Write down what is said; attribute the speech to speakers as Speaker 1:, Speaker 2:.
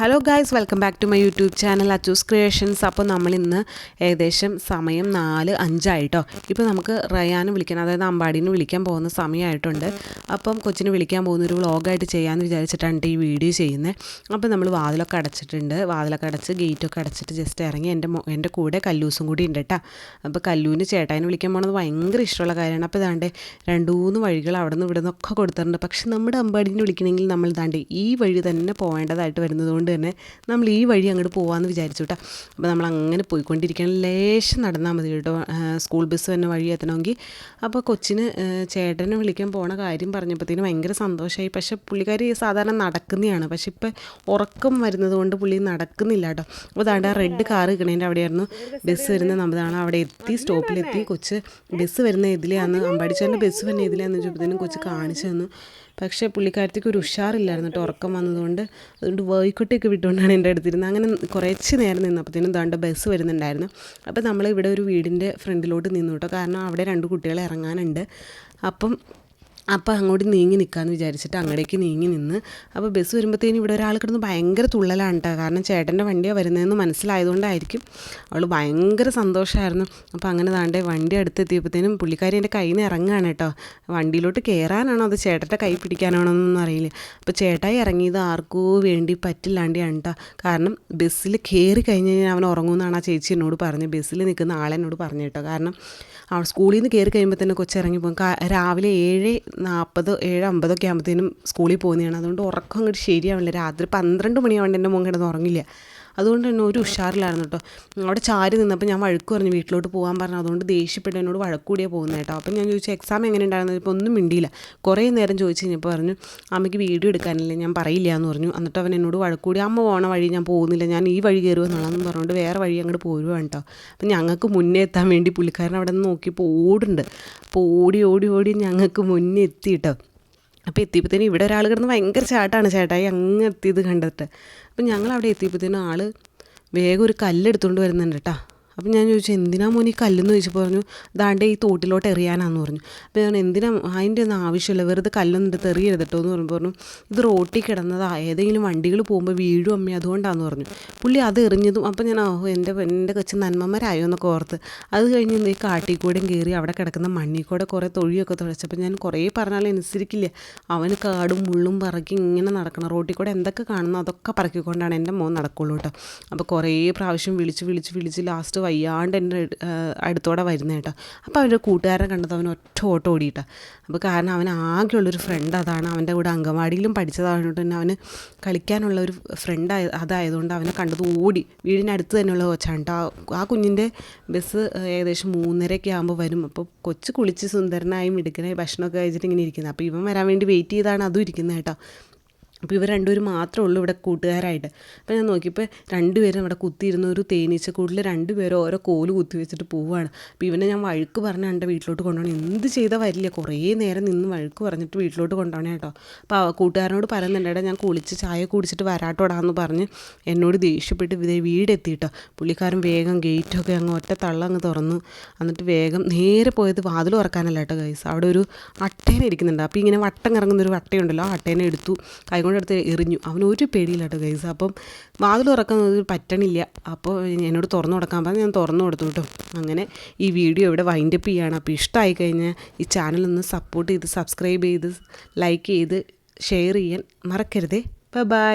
Speaker 1: Hello guys welcome back to my YouTube channel Achus creations അപ്പോൾ നമ്മൾ ഇന്ന് ഏകദേശം സമയം നാല് അഞ്ചായിട്ടോ. ഇപ്പോൾ നമുക്ക് റയാനെ വിളിക്കണം അതായത് അമ്പാടീനെ വിളിക്കാൻ പോകുന്ന സമയമായിട്ടുണ്ട്. അപ്പം കൊച്ചിന് വിളിക്കാൻ പോകുന്ന ഒരു വ്ളോഗായിട്ട് ചെയ്യാമെന്ന് വിചാരിച്ചിട്ടാണ് ഈ വീഡിയോ ചെയ്യുന്നത് അപ്പോൾ നമ്മൾ വാതിലൊക്കെ അടച്ചിട്ടുണ്ട്. വാതിലൊക്കെ അടച്ച് ഗേറ്റൊക്കെ അടച്ചിട്ട് ജസ്റ്റ് ഇറങ്ങി. എന്റെ എന്റെ കൂടെ കല്ലൂസും കൂടി ഉണ്ട് കേട്ടോ അപ്പോൾ കല്ലൂന് ചേട്ടായിനെ വിളിക്കാൻ പോകുന്നത് ഭയങ്കര ഇഷ്ടമുള്ള കാര്യമാണ്. അപ്പോൾ ഇതാണ്ട് രണ്ട് മൂന്ന് വഴികൾ അവിടെ നിന്ന് ഇവിടെ നിന്നൊക്കെ കൊടുത്തിട്ടുണ്ട്. പക്ഷെ നമ്മുടെ അമ്പാടീനെ വിളിക്കണമെങ്കിൽ നമ്മൾ ഇതാണ്ട് ഈ വഴി തന്നെ പോകേണ്ടതായിട്ട് വരുന്നത് കൊണ്ട് തന്നെ നമ്മൾ ഈ വഴി അങ്ങോട്ട് പോകാമെന്ന് വിചാരിച്ചു കേട്ടോ അപ്പോൾ നമ്മൾ അങ്ങനെ പോയിക്കൊണ്ടിരിക്കണം ലേശം നടന്നാൽ മതി കേട്ടോ. സ്കൂൾ ബസ് തന്നെ വഴി എത്തണമെങ്കിൽ. അപ്പോൾ കൊച്ചിന് ചേട്ടനെ വിളിക്കാൻ പോണ കാര്യം പറഞ്ഞപ്പോഴത്തേനും ഭയങ്കര സന്തോഷമായി പക്ഷേ പുള്ളിക്കാരി സാധാരണ നടക്കുന്നതാണ്. പക്ഷേ ഇപ്പോൾ ഉറക്കം വരുന്നത് കൊണ്ട് പുള്ളി നടക്കുന്നില്ല കേട്ടോ അപ്പോൾ അതാണ്ട് ആ റെഡ് കാർ കിണേന്റെ അവിടെയായിരുന്നു. ബസ് വരുന്ന നമ്മളാണ് അവിടെ എത്തി. സ്റ്റോപ്പിലെത്തി. കൊച്ച് ബസ് വരുന്ന ഇതിലെയാണ്. അമ്പാടിച്ചാറിന്റെ ബസ് വരുന്ന ഇതിലെയാന്ന് ചോദിച്ചപ്പോഴത്തേനും കൊച്ച് കാണിച്ചു തന്നു. പക്ഷേ പുള്ളിക്കാരത്തേക്ക് ഒരു ഉഷാറില്ലായിരുന്നു കേട്ടോ ഉറക്കം വന്നതുകൊണ്ട്. അതുകൊണ്ട് വേയിക്കൊട്ടിയൊക്കെ വിട്ടുകൊണ്ടാണ് എന്റെ അടുത്തിരുന്നത്. അങ്ങനെ കുറച്ച് നേരം നിന്നപ്പോഴത്തേനും ദാണ്ട് ബസ് വരുന്നുണ്ടായിരുന്നു. അപ്പോൾ നമ്മൾ ഇവിടെ ഒരു വീടിന്റെ ഫ്രണ്ടിലോട്ട് നിന്നു കേട്ടോ. കാരണം അവിടെ രണ്ട് കുട്ടികൾ ഇറങ്ങാനുണ്ട്. അപ്പം അപ്പോൾ അങ്ങോട്ട് നീങ്ങി നിൽക്കാമെന്ന് വിചാരിച്ചിട്ട് അങ്ങോട്ടേക്ക് നീങ്ങി നിന്ന്. അപ്പോൾ ബസ് വരുമ്പോഴത്തേനും ഇവിടെ ഒരാൾ കിടന്ന് ഭയങ്കര തുള്ളലാണ് കേട്ടോ കാരണം ചേട്ടന്റെ വണ്ടിയാണ് വരുന്നതെന്ന് മനസ്സിലായതുകൊണ്ടായിരിക്കും. അവൾ ഭയങ്കര സന്തോഷമായിരുന്നു അപ്പോൾ അങ്ങനെ താണ്ടേ വണ്ടി അടുത്തെത്തിയപ്പോഴത്തേനും പുള്ളിക്കാരി എന്റെ കയ്യിൽ നിന്ന് ഇറങ്ങുകയാണ് കേട്ടോ വണ്ടിയിലോട്ട് കയറാനാണോ അത് ചേട്ടന്റെ കൈ പിടിക്കാനാണോ എന്നൊന്നും അറിയില്ല. അപ്പോൾ ചേട്ടായി ഇറങ്ങിയത് ആർക്കോ വേണ്ടി പറ്റില്ലാണ്ടിയാണ് കേട്ടോ കാരണം ബസ്സിൽ കയറി കഴിഞ്ഞ് കഴിഞ്ഞാൽ അവൻ ഉറങ്ങുമെന്നാണ് ആ ചേച്ചി എന്നോട് പറഞ്ഞത് ബസ്സിൽ നിൽക്കുന്ന ആളെന്നോട് പറഞ്ഞു കേട്ടോ. കാരണം അവൾ സ്കൂളിൽ നിന്ന് കയറി കഴിയുമ്പോൾ തന്നെ കൊച്ചിറങ്ങി പോകും രാവിലെ ഏഴ് നാൽപ്പത് ഏഴ് അമ്പതൊക്കെ ആകുമ്പോഴത്തേനും സ്കൂളിൽ പോകുന്നതാണ്. അതുകൊണ്ട് ഉറക്കം അങ്ങോട്ട് ശരിയാവില്ല. രാത്രി പന്ത്രണ്ട് മണിയാവേണ്ട എന്റെ മോൻ കിടന്ന് ഉറങ്ങില്ല. അതുകൊണ്ട് തന്നെ ഒരു ഉഷാറിലായിരുന്നു കേട്ടോ. അവിടെ ചാരി നിന്നപ്പോൾ ഞാൻ വഴക്ക് പറഞ്ഞു വീട്ടിലോട്ട് പോകാൻ പറഞ്ഞു. അതുകൊണ്ട് ദേഷ്യപ്പെട്ട് എന്നോട് വഴക്കൂടിയാണ് പോകുന്നത് കേട്ടോ. അപ്പം ഞാൻ ചോദിച്ചു എക്സാം എങ്ങനെ ഉണ്ടായിരുന്നു? ഇപ്പോൾ ഒന്നും മിണ്ടിയില്ല. കുറേ നേരം ചോദിച്ചു കഴിഞ്ഞപ്പോൾ പറഞ്ഞു അമ്മയ്ക്ക് വീഡിയോ എടുക്കാനില്ല ഞാൻ പറയില്ല എന്ന് പറഞ്ഞു. എന്നിട്ട് അവൻ എന്നോട് വഴക്കൂടി അമ്മ പോണ വഴി ഞാൻ പോകുന്നില്ല ഞാൻ ഈ വഴി കയറുമെന്നുള്ളതെന്ന് പറഞ്ഞുകൊണ്ട് വേറെ വഴി അങ്ങോട്ട് പോരുവാണ് കേട്ടോ. അപ്പം ഞങ്ങൾക്ക് മുന്നേ എത്താൻ വേണ്ടി പുള്ളിക്കാരൻ അവിടെ നിന്ന് നോക്കിയപ്പോൾ ഓടുണ്ട് അപ്പോൾ ഓടി ഓടി ഓടി ഞങ്ങൾക്ക് മുന്നേ എത്തി കേട്ടോ. അപ്പോൾ എത്തിയപ്പോഴത്തേനും ഇവിടെ ഒരാൾ കിടന്ന് ഭയങ്കര ചാട്ടാണ് ചേട്ടായി അങ്ങ് എത്തിയത് കണ്ടിട്ട്. അപ്പം ഞങ്ങൾ അവിടെ എത്തിയപ്പോഴത്തേനും ആൾ വേഗം ഒരു കല്ലെടുത്തുകൊണ്ട് വരുന്നുണ്ട് കേട്ടോ അപ്പം ഞാൻ ചോദിച്ചു എന്തിനാ മോനി കല്ലെന്ന് ചോദിച്ചപ്പോൾ പറഞ്ഞു ദാണ്ടെ ഈ തോട്ടിലോട്ട് എറിയാനാന്ന് പറഞ്ഞു. അപ്പോൾ ഞാൻ എന്തിനാ അതിന്റെ ഒന്നും ആവശ്യമില്ല വെറുതെ കല്ലൊന്നും എടുത്ത് എറിയരുത് കേട്ടോ എന്ന് പറഞ്ഞു. പറഞ്ഞു ഇത് റോട്ടിൽ കിടന്നതാ ഏതെങ്കിലും വണ്ടികൾ പോകുമ്പോൾ വീഴും അമ്മ അതുകൊണ്ടാന്ന് പറഞ്ഞു. പുള്ളി അത് എറിഞ്ഞതും അപ്പം ഞാൻ ഓഹോ എന്റെ എന്റെ കൊച്ചു നന്മമാരായോ എന്നൊക്കെ ഓർത്ത് അത് കഴിഞ്ഞ് ഈ കാട്ടിൽ കൂടെയും കയറി അവിടെ കിടക്കുന്ന മണ്ണിൽ കൂടെ കുറേ തൊഴിയൊക്കെ തുളച്ചപ്പോൾ ഞാൻ കുറേ പറഞ്ഞാലും അനുസരിക്കില്ല. അവന് കാടും മുള്ളും പറക്കി ഇങ്ങനെ നടക്കണം. റോട്ടിൽ കൂടെ എന്തൊക്കെ കാണുന്നു അതൊക്കെ പറക്കിക്കൊണ്ടാണ് എന്റെ മോൻ നടക്കുള്ളൂ കേട്ടോ അപ്പോൾ കുറേ പ്രാവശ്യം വിളിച്ച് വിളിച്ച് വിളിച്ച് ലാസ്റ്റ് വയ്യാണ്ട് എന്റെ അടുത്തോടെ വരുന്നത് കേട്ടോ അപ്പോൾ അവന്റെ കൂട്ടുകാരനെ കണ്ടത് അവൻ ഒറ്റ ഓട്ടം ഓടിയിട്ടാ. അപ്പോൾ കാരണം അവൻ ആകെയുള്ളൊരു ഫ്രണ്ട് അതാണ്. അവന്റെ കൂടെ അംഗൻവാടിയിലും പഠിച്ചതായതുകൊണ്ട് തന്നെ അവന് കളിക്കാനുള്ള ഒരു ഫ്രണ്ട് അതായതുകൊണ്ട് അവനെ കണ്ടത് ഓടി. വീടിനടുത്ത് തന്നെയുള്ള കൊച്ചാണ് കേട്ടോ ആ കുഞ്ഞിന്റെ ബസ് ഏകദേശം മൂന്നരയൊക്കെ ആകുമ്പോൾ വരും. അപ്പോൾ കൊച്ച് കുളിച്ച് സുന്ദരനായി മിടുക്കനായി ഭക്ഷണമൊക്കെ കഴിച്ചിട്ട് ഇങ്ങനെ ഇരിക്കുന്നത് അപ്പോൾ ഇവൻ വരാൻ വേണ്ടി വെയിറ്റ് ചെയ്താണ് അതും ഇരിക്കുന്നത് കേട്ടോ അപ്പോൾ ഇവർ രണ്ടുപേരും മാത്രമേ ഉള്ളൂ ഇവിടെ കൂട്ടുകാരായിട്ട്. അപ്പോൾ ഞാൻ നോക്കിയപ്പോൾ രണ്ടുപേരും അവിടെ കുത്തിയിരുന്ന ഒരു തേനീച്ച തേനീച്ചക്കൂട്ടിൽ രണ്ടുപേരും ഓരോ കോൽ കുത്തി വെച്ചിട്ട് പോവുകയാണ്. അപ്പോൾ ഇവനെ ഞാൻ വഴുക്ക് പറഞ്ഞ എന്റെ വീട്ടിലോട്ട് കൊണ്ടുപോകണം. എന്ത് ചെയ്താൽ വരില്ല. കുറേ നേരം നിന്ന് വഴുക്ക് പറഞ്ഞിട്ട് വീട്ടിലോട്ട് കൊണ്ടുപോകണേ കേട്ടോ. അപ്പോൾ ആ കൂട്ടുകാരനോട് പറയുന്നുണ്ടേടാ ഞാൻ കുളിച്ച് ചായ കുടിച്ചിട്ട് വരാട്ടോടാന്ന് പറഞ്ഞ് എന്നോട് ദേഷ്യപ്പെട്ട് ഇതേ വീടെത്തിയിട്ടോ പുള്ളിക്കാരൻ വേഗം ഗേറ്റൊക്കെ അങ്ങ് ഒറ്റ തള്ള അങ്ങ് തുറന്നു എന്നിട്ട് വേഗം നേരെ പോയത് വാതിൽ തുറക്കാനല്ല കേട്ടോ ഗൈസ് അവിടെ ഒരു അട്ടേനെ ഇരിക്കുന്നുണ്ട്. അപ്പോൾ ഇങ്ങനെ വട്ടം കറങ്ങുന്ന ഒരു വട്ടയുണ്ടല്ലോ. ആ അട്ടേനെ എടുത്തു കൈ അടുത്ത് എറിഞ്ഞു. അവൻ ഒരു പേടിയില്ല കേട്ടോ ഗൈസ് അപ്പം വാതിൽ തുറക്കുന്നത് പറ്റണില്ല. അപ്പോൾ എന്നോട് തുറന്നു കൊടുക്കാൻ പറഞ്ഞ്. ഞാൻ തുറന്നു കൊടുത്തു കേട്ടോ അങ്ങനെ ഈ വീഡിയോ ഇവിടെ വൈൻഡപ്പ് ചെയ്യുകയാണ് അപ്പോൾ ഇഷ്ടമായി കഴിഞ്ഞാൽ ഈ ചാനലൊന്ന് സപ്പോർട്ട് ചെയ്ത് സബ്സ്ക്രൈബ് ചെയ്ത് ലൈക്ക് ചെയ്ത് ഷെയർ ചെയ്യാൻ മറക്കരുതേ. ബൈ